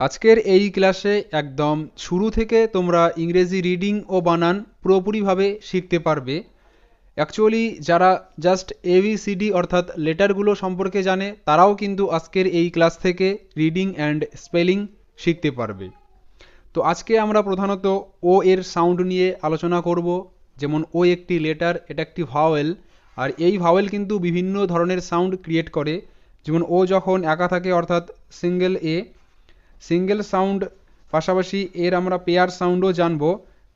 আজকের এই ক্লাসে একদম শুরু থেকে তোমরা ইংরেজি রিডিং ও বানান পুরোপুরিভাবে শিখতে পারবে। অ্যাকচুয়ালি যারা জাস্ট এবিসিডি অর্থাৎ লেটারগুলো সম্পর্কে জানে, তারাও কিন্তু আজকের এই ক্লাস থেকে রিডিং অ্যান্ড স্পেলিং শিখতে পারবে। তো আজকে আমরা প্রধানত ও এর সাউন্ড নিয়ে আলোচনা করব, যেমন ও একটি লেটার, এটা একটি ভাওয়েল, আর এই ভাওয়েল কিন্তু বিভিন্ন ধরনের সাউন্ড ক্রিয়েট করে। যেমন ও যখন একা থাকে অর্থাৎ সিঙ্গেল এ সিঙ্গেল সাউন্ড, পাশাপাশি এর আমরা পেয়ার সাউন্ডও জানব,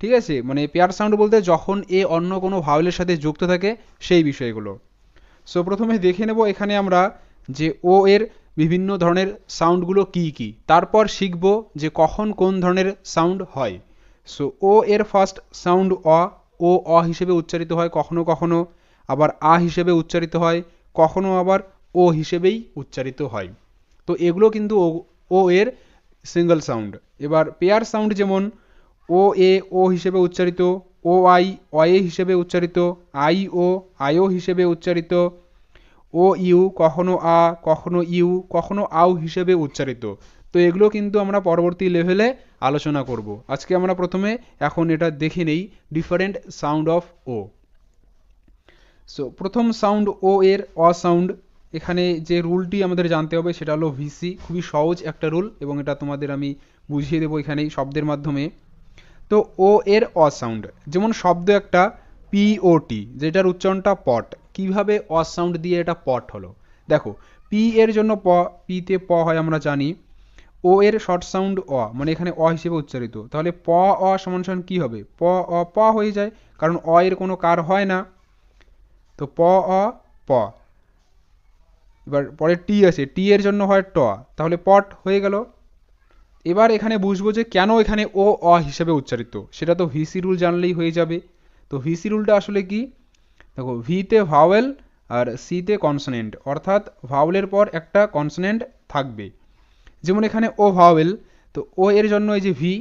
ঠিক আছে? মানে পেয়ার সাউন্ড বলতে যখন এ অন্য কোনো ভাওয়েলের সাথে যুক্ত থাকে, সেই বিষয়গুলো। সো প্রথমে দেখে নেব এখানে আমরা যে ও এর বিভিন্ন ধরনের সাউন্ডগুলো কি কি। তারপর শিখব যে কখন কোন ধরনের সাউন্ড হয়। সো ও এর ফার্স্ট সাউন্ড অ, ও অ হিসেবে উচ্চারিত হয় কখনো কখনো, আবার আ হিসেবে উচ্চারিত হয় কখনো আবার ও হিসেবেই উচ্চারিত হয়। তো এগুলো কিন্তু ও এর সিঙ্গল সাউন্ড এবার পেয়ার সাউন্ড যেমন ও এ ও হিসেবে উচ্চারিত ও আই অয়ে হিসেবে উচ্চারিত আই ও আইও হিসেবে উচ্চারিত ও ইউ কখনো আ, কখনো ইউ কখনো আউ হিসেবে উচ্চারিত। তো এগুলো কিন্তু আমরা পরবর্তী লেভেলে আলোচনা করব। আজকে আমরা প্রথমে এখন এটা দেখে নেই different sound of O so প্রথম সাউন্ড ও এর অ সাউন্ড এখানে যে রুলটি আমাদের জানতে হবে সেটা হলো ভিসি খুবই সহজ একটা রুল এবং এটা তোমাদের আমি বুঝিয়ে দেবো এখানেই শব্দের মাধ্যমে। তো ও এর অ সাউন্ড যেমন শব্দ একটা পিওটি যেটার উচ্চারণটা পট, কীভাবে অ সাউন্ড দিয়ে এটা পট হলো? দেখো পি এর জন্য প পিতে প হয় আমরা জানি। ও এর শর্ট সাউন্ড অ মানে এখানে অ হিসেবে উচ্চারিত। তাহলে প, অ সমান সমান কী হবে? প, অ, প হয়ে যায়, কারণ অ এর কোনো কার হয় না। তো প, অ, প। এবার পরে টি আছে, টি এর জন্য হয় ট। তাহলে পট হয়ে গেল। এবার এখানে বুঝব যে কেন এখানে ও, অ হিসেবে উচ্চারিত। সেটা তো ভিসি রুল জানলেই হয়ে যাবে। তো ভিসি রুলটা আসলে কি? দেখো ভিতে ভাওয়েল আর সিতে কনসনেন্ট অর্থাৎ ভাওয়েলের পর একটা কনসনেন্ট থাকবে। যেমন এখানে ও ভাওয়েল তো ও এর জন্য এই যে ভি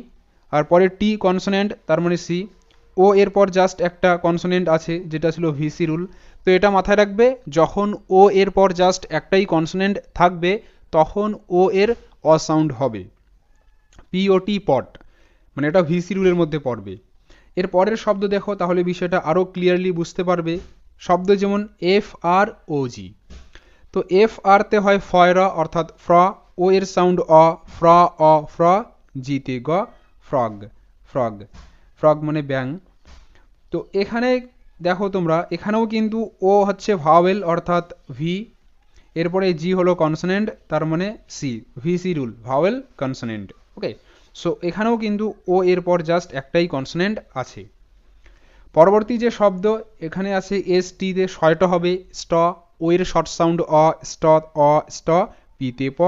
আর পরে টি কনসনেন্ট তার মানে সি ও এর পর জাস্ট একটা কনসনেন্ট আছে, যেটা ছিল ভিসি রুল তো এটা মাথায় রাখবে, যখন ও এর পর জাস্ট একটাই কনসনেন্ট থাকবে, তখন ও এর অসাউন্ড হবে। পিওটি পট মানে এটা ভিসি রুলের মধ্যে পড়বে। এর পরের শব্দ দেখো, তাহলে বিষয়টা আরও ক্লিয়ারলি বুঝতে পারবে। শব্দ যেমন এফ আর ও জি তো এফ আরতে হয় ফয়রা অর্থাৎ ফ্র। ও এর সাউন্ড অ, ফ্র অ, ফ্র জিতে গ, ফ্রগ ফ্রগ। ফ্রগ মানে ব্যাং তো এখানে দেখো তোমরা, এখানেও কিন্তু ও হচ্ছে ভাওয়েল অর্থাৎ ভি এরপরে জি হলো কনসনেন্ট তার মানে C V C rule vowel consonant okay so এখানেও কিন্তু ও এর পর জাস্ট একটাই কনসনেন্ট আছে। পরবর্তী যে শব্দ, এখানে আছে এস টিতে ছয়টা হবে স্ট ও এর শর্ট সাউন্ড অ স্ট অ স্ট পিতে প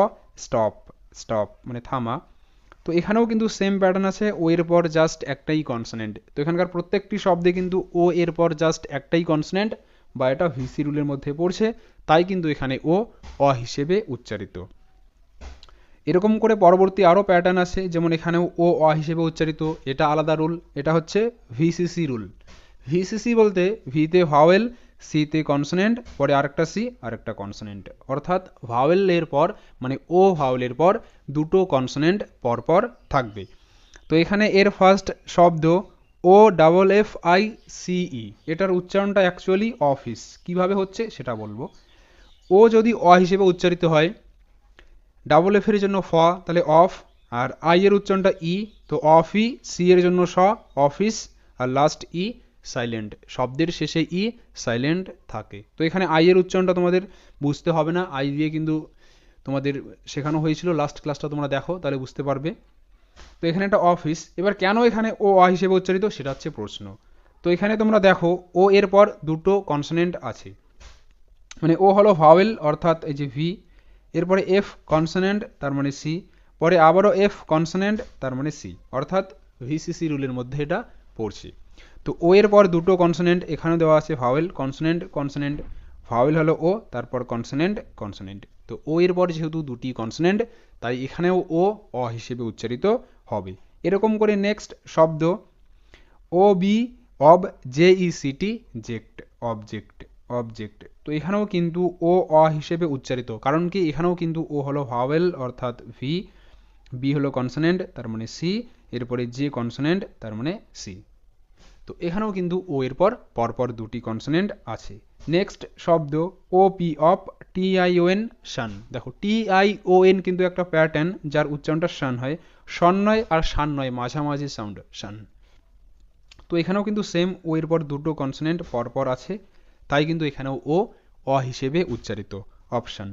স্টপ স্টপ মানে থামা। তো এখানেও কিন্তু সেম প্যাটার্ন আছে ও এর পর জাস্ট একটাই কনসনেন্ট তো এখানকার প্রত্যেকটি শব্দে কিন্তু ও এর পর জাস্ট একটাই কনসনেন্ট বা এটা ভিসি রুলের মধ্যে পড়ছে, তাই কিন্তু এখানে ও অ হিসেবে উচ্চারিত। এরকম করে পরবর্তী আরও প্যাটার্ন আছে, যেমন এখানেও ও অ হিসেবে উচ্চারিত, এটা আলাদা রুল এটা হচ্ছে ভিসিসি রুল ভিসিসি বলতে ভিতে ভাওয়েল সিতে কনসনেন্ট পরে আরেকটা সি আরেকটা কনসনেন্ট অর্থাৎ ভাওয়েলের পর মানে ও ভাওয়েলের পর, দুটো কনসনেন্ট পরপর থাকবে। তো এখানে এর ফার্স্ট শব্দ ও ডাবল এফ আই সিই এটার উচ্চারণটা অ্যাকচুয়ালি অফিস কীভাবে হচ্ছে সেটা বলব। ও যদি অ হিসেবে উচ্চারিত হয় ডাবল এফ এর জন্য ফ, তাহলে অফ, আর আই এর উচ্চারণটা ই তো অফ ই সি এর জন্য স, অফিস, আর লাস্ট ই সাইলেন্ট শব্দের শেষে ই সাইলেন্ট থাকে। তো এখানে আই এর উচ্চারণটা তোমাদের বুঝতে হবে না। আই দিয়ে কিন্তু তোমাদের শেখানো হয়েছিল। লাস্ট ক্লাসটা তোমরা দেখো, তাহলে বুঝতে পারবে। তো এখানে একটা অফিস এবার কেন এখানে ও আ হিসেবে উচ্চারিত? সেটা হচ্ছে প্রশ্ন। তো এখানে তোমরা দেখো ও এর পর দুটো কনসনেন্ট আছে। মানে ও হলো ভাওয়েল অর্থাৎ এই যে ভি এরপরে এফ কনসনেন্ট তার মানে সি পরে আবারও এফ কনসনেন্ট তার মানে সি অর্থাৎ ভিসিসি রুলের মধ্যে এটা পড়ছে। তো ও এর পর দুটো কনসনেন্ট এখানে দেওয়া আছে ভাওয়েল কনসনেন্ট কনসনেন্ট ভাওয়েল হলো ও তারপর কনসনেন্ট কনসোনেন্ট তো ও এর পর যেহেতু দুটি কনসনেন্ট তাই এখানেও ও অ হিসেবে উচ্চারিত হবে। এরকম করে নেক্সট শব্দ O B ob J E C T ject object object তো এখানেও কিন্তু ও অ হিসেবে উচ্চারিত, কারণ কি এখানেও কিন্তু ও হলো ভাওয়েল অর্থাৎ ভি বি হলো কনসোনেন্ট তার মানে সি এরপরে যে কনসোনেন্ট তার মানে সি তো এখানেও কিন্তু ও এর পর পরপর দুটি কনসোনেন্ট আছে। নেক্সট শব্দ ও পি ও এন শান। দেখো টি আই ও এন কিন্তু একটা প্যাটার্ন যার উচ্চারণটা শান হয়। শন নয় আর শান নয়, মাঝামাঝি সাউন্ড শান। তো এখানেও কিন্তু সেম ও এর পর দুটো কনসোনেন্ট পরপর আছে। তাই কিন্তু এখানেও ও অ হিসেবে উচ্চারিত অপশান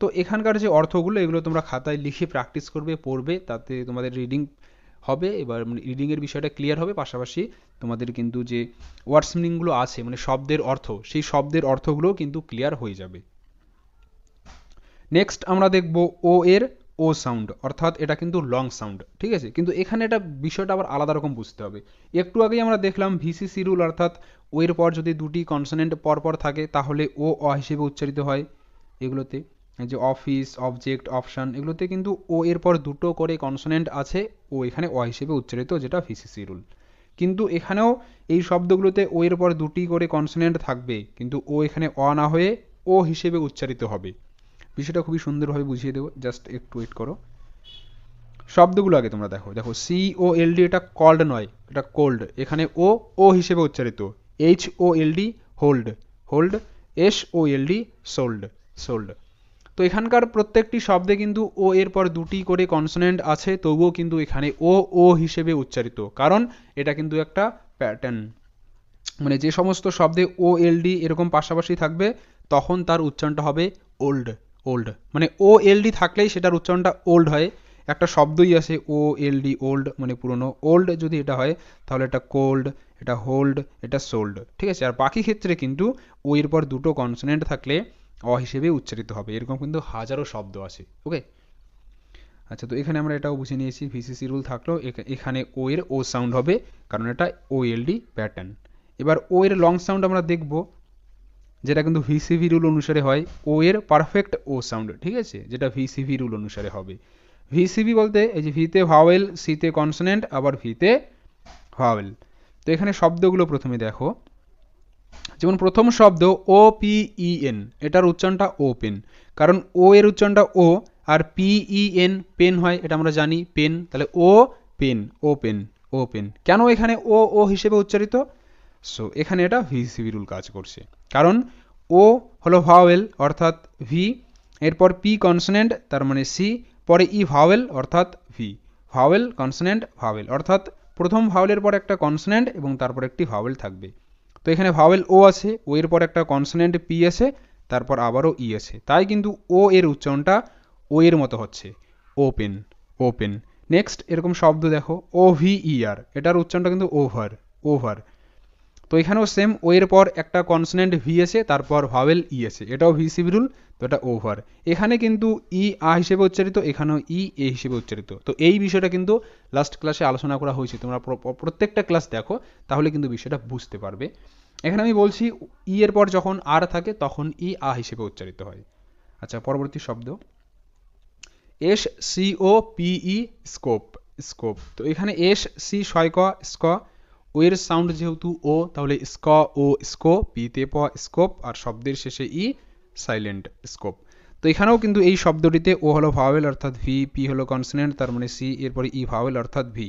তো এখানকার যে অর্থগুলো, এগুলো তোমরা খাতায় লিখে প্র্যাকটিস করবে, পড়বে, তাতে তোমাদের রিডিং হবে, এবার রিডিংয়ের বিষয়টা ক্লিয়ার হবে, পাশাপাশি তোমাদের কিন্তু যে ওয়ার্ডস মিনিংগুলো আছে মানে শব্দের অর্থ, সেই শব্দের অর্থগুলো কিন্তু ক্লিয়ার হয়ে যাবে। নেক্সট আমরা দেখব ও এর ও সাউন্ড অর্থাৎ এটা কিন্তু লং সাউন্ড ঠিক আছে? কিন্তু এখানে এটা বিষয়টা আবার আলাদা রকম বুঝতে হবে। একটু আগেই আমরা দেখলাম ভিসিসি রুল অর্থাৎ ও এর পর যদি দুটি কনসোনেন্ট পরপর থাকে, তাহলে ও অ হিসেবে উচ্চারিত হয় এগুলোতে। যে অফিস অবজেক্ট অপশান এগুলোতে কিন্তু ও এর পর দুটো করে কনসোনেন্ট আছে। ও এখানে অ হিসেবে উচ্চারিত, যেটা ভিসিসি রুল কিন্তু এখানেও এই শব্দগুলোতে ও এর পর দুটি করে কনসোনেন্ট থাকবে। কিন্তু ও এখানে অ না হয়ে ও হিসেবে উচ্চারিত হবে। বিষয়টা খুবই সুন্দরভাবে বুঝিয়ে দেবো। জাস্ট একটু ওয়েট করো। শব্দগুলো আগে তোমরা দেখো। দেখো সি ও এল ডি এটা কল্ড নয়, এটা কোল্ড এখানে ও ও হিসেবে উচ্চারিত। H O L D hold hold S O L D sold sold তো এখানকার প্রত্যেকটি শব্দে কিন্তু ও এর পর দুটি করে কনসোনেন্ট আছে, তবুও কিন্তু এখানে ও ও হিসেবে উচ্চারিত। কারণ এটা কিন্তু একটা প্যাটার্ন মানে যে সমস্ত শব্দে ও, এল, ডি এরকম পাশাপাশি থাকবে, তখন তার উচ্চারণটা হবে ওল্ড ওল্ড মানে ও, এল, ডি থাকলেই সেটার উচ্চারণটা ওল্ড হয়। একটা শব্দই আছে ও, এল, ডি ওল্ড মানে পুরনো। ওল্ড যদি এটা হয়, তাহলে এটা কোল্ড এটা হোল্ড এটা সোল্ড ঠিক আছে? আর বাকি ক্ষেত্রে কিন্তু ও এর পর দুটো কনসোনেন্ট থাকলে অ হিসেবে উচ্চারিত হবে। এরকম কিন্তু হাজারো শব্দ আছে ওকে আচ্ছা তো এখানে আমরা এটাও বুঝে নিয়েছি ভিসিসি রুল থাকলেও এখানে ও এর ও সাউন্ড হবে, কারণ এটা ও ডি প্যাটার্ন এবার ও এর লং সাউন্ড আমরা দেখব, যেটা কিন্তু ভিসিভি রুল অনুসারে হয়। ও এর পারফেক্ট ও সাউন্ড ঠিক আছে? যেটা ভিসিভি রুল অনুসারে হবে। ভিসিভি বলতে, এই যে ভিতে ভাওয়েল সিতে কনসোনেন্ট আবার ভিতে ভাওয়েল তো এখানে শব্দগুলো প্রথমে দেখো। যেমন প্রথম শব্দ ও পি ই এন এটার উচ্চারণটা ওপেন কারণ ও এর উচ্চারণটা ও আর পি ই এন পেন হয়, এটা আমরা জানি পেন তাহলে O pen O pen O pen কেন এখানে ও ও হিসেবে উচ্চারিত? সো এখানে এটা ভি ভিসিভি রুল কাজ করছে। কারণ ও হলো ভাওয়েল অর্থাৎ ভি এরপর পি কনসোনেন্ট তার মানে সি পরে ই ভাওয়েল অর্থাৎ ভি ভাওয়েল কনসোনেন্ট ভাওয়েল অর্থাৎ প্রথম ভাওয়েলের পর একটা কনসোনেন্ট এবং তারপর একটি ভাওয়েল থাকবে। তো এখানে ভাওয়েল ও আছে ও এর পর একটা কনসোনেন্ট পি আছে, তারপর আবারও ই আছে। তাই কিন্তু ও এর উচ্চারণটা ও এর মতো হচ্ছে। ওপেন ওপেন নেক্সট এরকম শব্দ দেখো। ও ভি ই আর এটার উচ্চারণটা কিন্তু ওভার ওভার তো এখানেও সেম ও এর পর একটা কনসোনেন্ট ভি এসে, তারপর ভাওয়েল ই আছে এটাও ভি সিবি রুল তো এটা ওভার এখানে কিন্তু ই আ হিসেবে উচ্চারিত, এখানেও ই এ হিসেবে উচ্চারিত। তো এই বিষয়টা কিন্তু লাস্ট ক্লাসে আলোচনা করা হয়েছে। তোমরা প্রত্যেকটা ক্লাস দেখো, তাহলে কিন্তু বিষয়টা বুঝতে পারবে। এখানে আমি বলছি ই এর পর যখন আর থাকে, তখন ই আ হিসেবে উচ্চারিত হয়। আচ্ছা পরবর্তী শব্দ। S C O P E scope scope তো এখানে এস সি ছয় ক, স্ক ও এর সাউন্ড যেহেতু ও, তাহলে স্ক, ও, স্কো পিতে প, স্কোপ, আর শব্দের শেষে ই, সাইলেন্ট, স্কোপ। তো এখানেও কিন্তু এই শব্দটিতে ও হলো ভাওয়েল অর্থাৎ ভি, পি হলো কনসোনেন্ট, তার মানে সি, এরপরে ই ভাওয়েল অর্থাৎ ভি।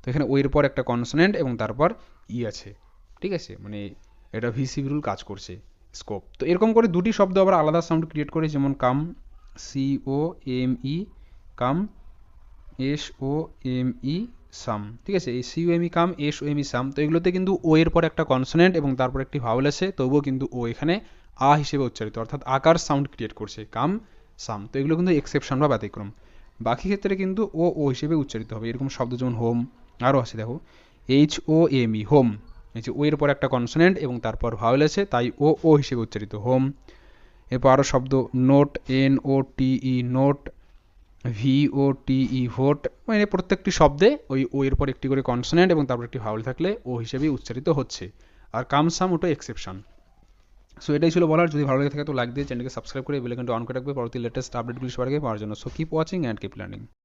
তো এখানে ও এর পর একটা কনসোনেন্ট এবং তারপর ই আছে, ঠিক আছে? মানে এটা ভিসি রুল কাজ করছে, স্কোপ। তো এরকম করে দুটি শব্দ আবার আলাদা সাউন্ড ক্রিয়েট করে, যেমন come, C, O, M, E, come, S, O, M, E some ঠিক আছে? এই C M come S O M E some তো এগুলোতে কিন্তু ও এর পর একটা কনসোনেন্ট এবং তারপর একটি ভাওয়েল আছে, তবুও কিন্তু ও এখানে আ হিসেবে উচ্চারিত, অর্থাৎ আকার সাউন্ড ক্রিয়েট করছে কাম সাম তো এগুলো কিন্তু এক্সেপশন বা ব্যতিক্রম। বাকি ক্ষেত্রে কিন্তু ও ও হিসেবে উচ্চারিত হবে, এরকম শব্দ যেমন হোম আরও আছে, দেখো। H O M E home এই যে ও এর পর একটা কনসোনেন্ট এবং তারপর ভাওয়েল আছে, তাই ও ও হিসেবে উচ্চারিত হোম এরপর আরও শব্দ note N O T E note V O T E vote মানে প্রত্যেকটি শব্দে ওই ও এর পর একটি করে কনসোনেন্ট এবং তারপর একটি ভাওয়েল থাকলে ও হিসেবেই উচ্চারিত হচ্ছে। আর কামসাম ওটা এক্সেপশন সো এটাই ছিল বলার। যদি ভালো লেগে থাকে তো লাইক দিয়ে চ্যানেলকে সাবস্ক্রাইব করে বেলাইকনটা অন করে রাখবে। পরবর্তী লেটেস্ট আপডেটগুলি সবার আগে পাওয়ার জন্য। So keep watching and keep learning